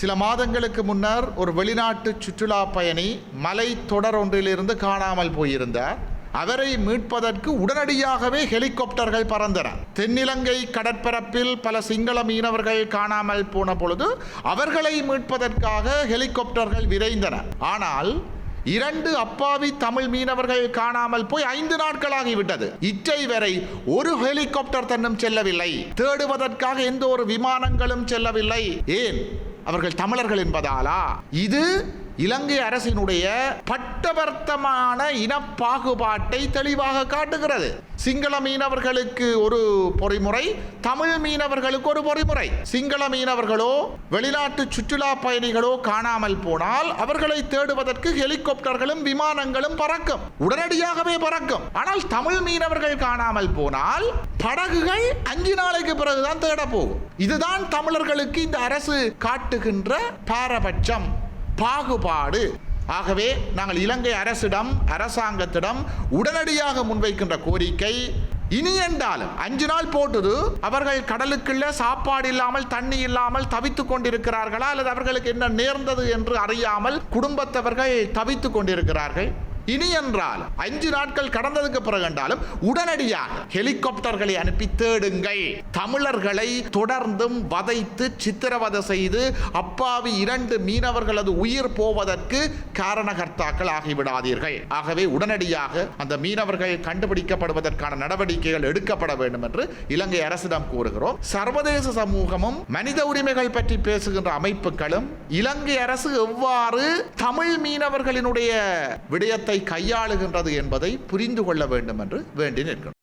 சில மாதங்களுக்கு முன்னர் ஒரு வெளிநாட்டு சுற்றுலா பயணி மலை தொடர் ஒன்றிலிருந்து காணாமல் போயிருந்தார். அவரை மீட்பதற்கு உடனடியாகவே ஹெலிகாப்டர்கள் பறந்தன. தென்னிலங்கை கடற்பரப்பில் பல சிங்கள மீனவர்கள் காணாமல் போன பொழுது அவர்களை மீட்பதற்காக ஹெலிகாப்டர்கள் விரைந்தன. ஆனால் இரண்டு அப்பாவி தமிழ் மீனவர்கள் காணாமல் போய் ஐந்து நாட்களாகிவிட்டது. இற்றை வரை ஒரு ஹெலிகாப்டர் தன்னும் செல்லவில்லை. தேடுவதற்காக எந்த ஒரு விமானங்களும் செல்லவில்லை. ஏன்? அவர்கள் தமிழர்கள் என்பதாலா? இது இலங்கை அரசினுடைய பட்டவர்த்தமான இனப்பாகுபாட்டை தெளிவாக காட்டுகிறது. சிங்கள மீனவர்களுக்கு ஒரு பொறிமுறை தமிழ் மீனவர்களுக்கு ஒரு பொறிமுறை. சிங்கள மீனவர்களோ வெளிநாட்டு சுற்றுலா பயணிகளோ காணாமல் போனால் அவர்களை தேடுவதற்கு ஹெலிகாப்டர்களும் விமானங்களும் பறக்கும். உடனடியாகவே பறக்கும். ஆனால் தமிழ் மீனவர்கள் காணாமல் போனால் படகுகள் அஞ்சு நாளைக்கு பிறகுதான் தேட போகும் இதுதான் தமிழர்களுக்கு இந்த அரசு காட்டுகின்ற பாரபட்சம். பாகுபாடு. ஆகவே நாங்கள் இலங்கை அரசிடம் அரசாங்கத்திடம் உடனடியாக முன்வைக்கின்ற கோரிக்கை இனி என்றாலும் அஞ்சு நாள் போட்டது அவர்கள் கடலுக்குள்ள சாப்பாடு இல்லாமல் தண்ணி இல்லாமல் தவித்துக் கொண்டிருக்கிறார்களா அல்லது அவர்களுக்கு என்ன நேர்ந்தது என்று அறியாமல் குடும்பத்தவர்கள் தவித்துக் கொண்டிருக்கிறார்கள்? இனி என்றால் அஞ்சு நாட்கள் கடந்ததுக்கு பிறகு என்றாலும் உடனடியாக ஹெலிகாப்டர்களை அனுப்பி தேடுங்கள். தமிழர்களை தொடர்ந்தும் வதைத்து சித்திரவதை செய்து அப்பாவி இரண்டு மீனவர்களது உயிர் போவதற்கு காரணகர்த்தாக்கள் ஆகிவிடாதீர்கள். ஆகவே உடனடியாக அந்த மீனவர்கள் கண்டுபிடிக்கப்படுவதற்கான நடவடிக்கைகள் எடுக்கப்பட வேண்டும் என்று இலங்கை அரசிடம் கூறுகிறோம். சர்வதேச சமூகமும் மனித உரிமைகள் பற்றி பேசுகின்ற அமைப்புகளும் இலங்கை அரசு எவ்வாறு தமிழ் மீனவர்களினுடைய விடயத்தை கையாளுகின்றது என்பதை புரிந்து கொள்ள வேண்டும் என்று வேண்டி நிற்கிறோம்.